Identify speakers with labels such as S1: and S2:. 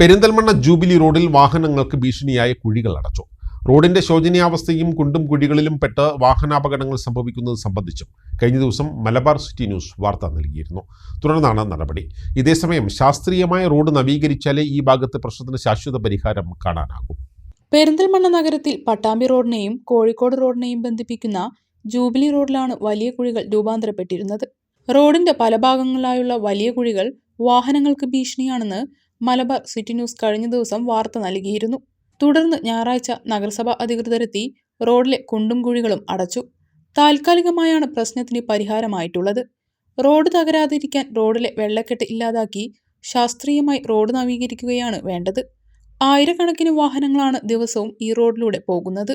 S1: Perinthalmanna jubilee റോഡിൽ വാഹനങ്ങൾക്ക് ഭീഷണിയായ കുഴികൾ അടച്ചു. റോഡിന്റെ ശോചനീയാവസ്ഥയും കുണ്ടും കുഴികളിലും പെട്ട് വാഹനാപകടങ്ങൾ സംഭവിക്കുന്നത് സംബന്ധിച്ചും കഴിഞ്ഞ ദിവസം മലബാർ സിറ്റി ന്യൂസ് വാർത്ത നൽകിയിരുന്നു. തുടർന്നാണ് നടപടി. ഇതേസമയം ശാസ്ത്രീയമായ റോഡ് നവീകരിച്ചാലേ ഈ ഭാഗത്തെ പ്രശ്നത്തിന് ശാശ്വത പരിഹാരം കാണാനാകൂ.
S2: പെരിന്തൽമണ്ണ നഗരത്തിൽ പട്ടാമ്പി റോഡിനെയും കോഴിക്കോട് റോഡിനെയും ബന്ധിപ്പിക്കുന്ന ജൂബിലി റോഡിലാണ് വലിയ കുഴികൾ രൂപാന്തരപ്പെട്ടിരുന്നത്. റോഡിന്റെ പല ഭാഗങ്ങളിലായുള്ള വലിയ കുഴികൾ വാഹനങ്ങൾക്ക് ഭീഷണിയാണെന്ന് മലബാർ സിറ്റി ന്യൂസ് കഴിഞ്ഞ ദിവസം വാർത്ത നൽകിയിരുന്നു. തുടർന്ന് ഞായറാഴ്ച നഗരസഭാ അധികൃതരെത്തി റോഡിലെ കുണ്ടും കുഴികളും അടച്ചു. താൽക്കാലികമായാണ് പ്രശ്നത്തിന് പരിഹാരമായിട്ടുള്ളത്. റോഡ് തകരാതിരിക്കാൻ റോഡിലെ വെള്ളക്കെട്ട് ഇല്ലാതാക്കി ശാസ്ത്രീയമായി റോഡ് നവീകരിക്കുകയാണ് വേണ്ടത്. ആയിരക്കണക്കിന് വാഹനങ്ങളാണ് ദിവസവും ഈ റോഡിലൂടെ പോകുന്നത്.